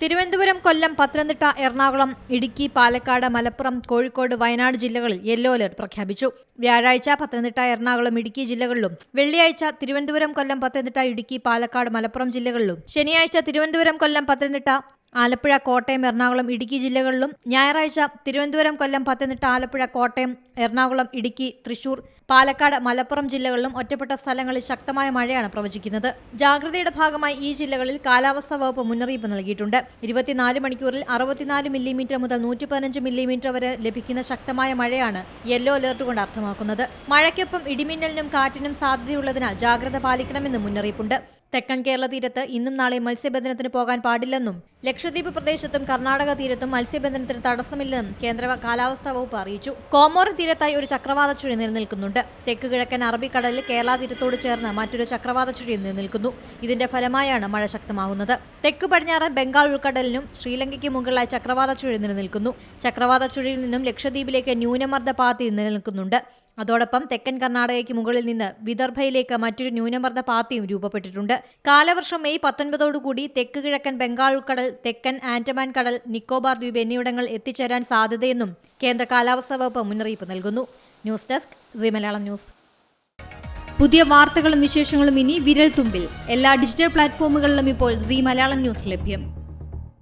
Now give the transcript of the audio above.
തിരുവനന്തപുരം കൊല്ലം പത്തനംതിട്ട എറണാകുളം ഇടുക്കി പാലക്കാട് മലപ്പുറം കോഴിക്കോട് വയനാട് ജില്ലകളിൽ yellow alert പ്രഖ്യാപിച്ചു. വ്യാഴാഴ്ച പത്തനംതിട്ട എറണാകുളം ഇടുക്കി ജില്ലകളിലും വെള്ളിയാഴ്ച തിരുവനന്തപുരം കൊല്ലം പത്തനംതിട്ട ഇടുക്കി പാലക്കാട് മലപ്പുറം ജില്ലകളിലും ശനിയാഴ്ച തിരുവനന്തപുരം കൊല്ലം പത്തനംതിട്ട ആലപ്പുഴ കോട്ടയം എറണാകുളം ഇടുക്കി ജില്ലകളിലും ഞായറാഴ്ച തിരുവനന്തപുരം കൊല്ലം പത്തനംതിട്ട ആലപ്പുഴ കോട്ടയം എറണാകുളം ഇടുക്കി തൃശൂർ പാലക്കാട് മലപ്പുറം ജില്ലകളിലും ഒറ്റപ്പെട്ട സ്ഥലങ്ങളിൽ ശക്തമായ മഴയാണ് പ്രവചിക്കുന്നത്. ജാഗ്രതയുടെ ഭാഗമായി ഈ ജില്ലകളിൽ കാലാവസ്ഥാ വകുപ്പ് മുന്നറിയിപ്പ് നൽകിയിട്ടുണ്ട്. ഇരുപത്തിനാല് മണിക്കൂറിൽ അറുപത്തിനാല് മില്ലിമീറ്റർ മുതൽ നൂറ്റി പതിനഞ്ച് മില്ലിമീറ്റർ വരെ ലഭിക്കുന്ന ശക്തമായ മഴയാണ് യെല്ലോ അലർട്ട് കൊണ്ട് അർത്ഥമാക്കുന്നത്. മഴയ്ക്കൊപ്പം ഇടിമിന്നലിനും കാറ്റിനും സാധ്യതയുള്ളതിനാൽ ജാഗ്രത പാലിക്കണമെന്ന് മുന്നറിയിപ്പുണ്ട്. തെക്കൻ കേരള തീരത്ത് ഇന്നും നാളെ മത്സ്യബന്ധനത്തിന് പോകാൻ പാടില്ലെന്നും ലക്ഷദ്വീപ് പ്രദേശത്തും കർണാടക തീരത്തും മത്സ്യബന്ധനത്തിന് തടസ്സമില്ലെന്നും കേന്ദ്ര കാലാവസ്ഥാ വകുപ്പ് അറിയിച്ചു. കോമോറ തീരത്തായി ഒരു ചക്രവാത ചുഴി നിലനിൽക്കുന്നുണ്ട്. തെക്ക് കിഴക്കൻ അറബിക്കടലിൽ കേരള തീരത്തോട് ചേർന്ന് മറ്റൊരു ചക്രവാത ചുഴി നിലനിൽക്കുന്നു. ഇതിന്റെ ഫലമായാണ് മഴ ശക്തമാകുന്നത്. തെക്ക് പടിഞ്ഞാറൻ ബംഗാൾ ഉൾക്കടലിനും ശ്രീലങ്കയ്ക്ക് മുകളിലായി ചക്രവാത ചുഴി നിലനിൽക്കുന്നു. ചക്രവാത ചുഴിയിൽ നിന്നും ലക്ഷദ്വീപിലേക്ക് ന്യൂനമർദ്ദ പാത്തി നിലനിൽക്കുന്നുണ്ട്. അതോടൊപ്പം തെക്കൻ കർണാടകയ്ക്ക് മുകളിൽ നിന്ന് വിദർഭയിലേക്ക് മറ്റൊരു ന്യൂനമർദ്ദ പാത്തിയും രൂപപ്പെട്ടിട്ടുണ്ട്. കാലവർഷം മെയ് പത്തൊൻപതോടുകൂടി തെക്ക് കിഴക്കൻ ബംഗാൾ ഉൾക്കടൽ തെക്കൻ ആൻഡമാൻ കടൽ നിക്കോബാർ ദ്വീപ് എന്നിവിടങ്ങൾ എത്തിച്ചേരാൻ സാധ്യതയെന്നും കേന്ദ്ര കാലാവസ്ഥാ വകുപ്പ് മുന്നറിയിപ്പ് നൽകുന്നു. News desk C Malayalam news. പുതിയ വാർത്തകളും വിശേഷങ്ങളും ഇനി വിരൽ തുമ്പിൽ എല്ലാ ഡിജിറ്റൽ പ്ലാറ്റ്ഫോമുകളിലും ഇപ്പോൾ സി മലയാളം ന്യൂസ് ലഭ്യം.